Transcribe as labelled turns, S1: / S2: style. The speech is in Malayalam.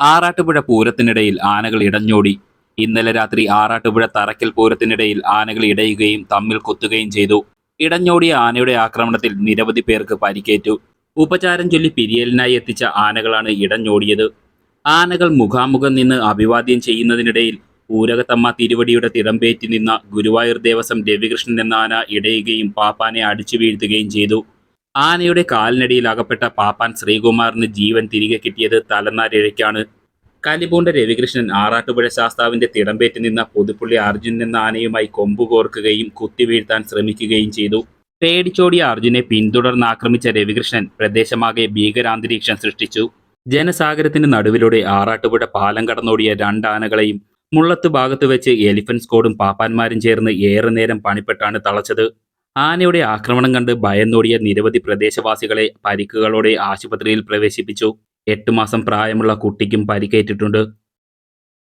S1: ആറാട്ടുപുഴ പൂരത്തിനിടയിൽ ആനകൾ ഇടഞ്ഞോടി. ഇന്നലെ രാത്രി ആറാട്ടുപുഴ തറക്കൽ പൂരത്തിനിടയിൽ ആനകൾ ഇടയുകയും തമ്മിൽ കൊത്തുകയും ചെയ്തു. ഇടഞ്ഞോടിയ ആനയുടെ ആക്രമണത്തിൽ നിരവധി പേർക്ക് പരിക്കേറ്റു. ഉപചാരം ചൊല്ലി പിരിയലിനായി എത്തിച്ച ആനകളാണ് ഇടഞ്ഞോടിയത്. ആനകൾ മുഖാമുഖം നിന്ന് അഭിവാദ്യം ചെയ്യുന്നതിനിടയിൽ ഊരകത്തമ്മ തിരുവടിയുടെ തിടമ്പേറ്റി നിന്ന ഗുരുവായൂർ ദേവസ്വം രവികൃഷ്ണൻ എന്ന ആന ഇടയുകയും പാപ്പാനെ അടിച്ചു വീഴ്ത്തുകയും ചെയ്തു. ആനയുടെ കാലിനടിയിൽ അകപ്പെട്ട പാപ്പാൻ ശ്രീകുമാറിന് ജീവൻ തിരികെ കിട്ടിയത് തലനാരിഴയ്ക്കാണ്. കലിപൂണ്ട രവികൃഷ്ണൻ ആറാട്ടുപുഴ ശാസ്താവിന്റെ തിടമ്പേറ്റ് നിന്ന പുതുപ്പുള്ളി അർജുൻ എന്ന ആനയുമായി കൊമ്പുകോർക്കുകയും കുത്തിവീഴ്ത്താൻ ശ്രമിക്കുകയും ചെയ്തു. പേടിച്ചോടിയ അർജുനെ പിന്തുടർന്ന് ആക്രമിച്ച രവികൃഷ്ണൻ പ്രദേശമാകെ ഭീകരാന്തരീക്ഷം സൃഷ്ടിച്ചു. ജനസാഗരത്തിന് നടുവിലൂടെ ആറാട്ടുപുഴ പാലം കടന്നോടിയ രണ്ടാനകളെയും മുള്ളത്ത് ഭാഗത്ത് വെച്ച് എലിഫന്റ് സ്കോഡും പാപ്പാന്മാരും ചേർന്ന് ഏറെ നേരം പണിപ്പെട്ടാണ് തളച്ചത്. ആനയുടെ ആക്രമണം കണ്ട് ഭയന്നോടിയ നിരവധി പ്രദേശവാസികളെ പരിക്കുകളോടെ ആശുപത്രിയിൽ പ്രവേശിപ്പിച്ചു. എട്ട് മാസം പ്രായമുള്ള കുട്ടിക്കും പരിക്കേറ്റിട്ടുണ്ട്.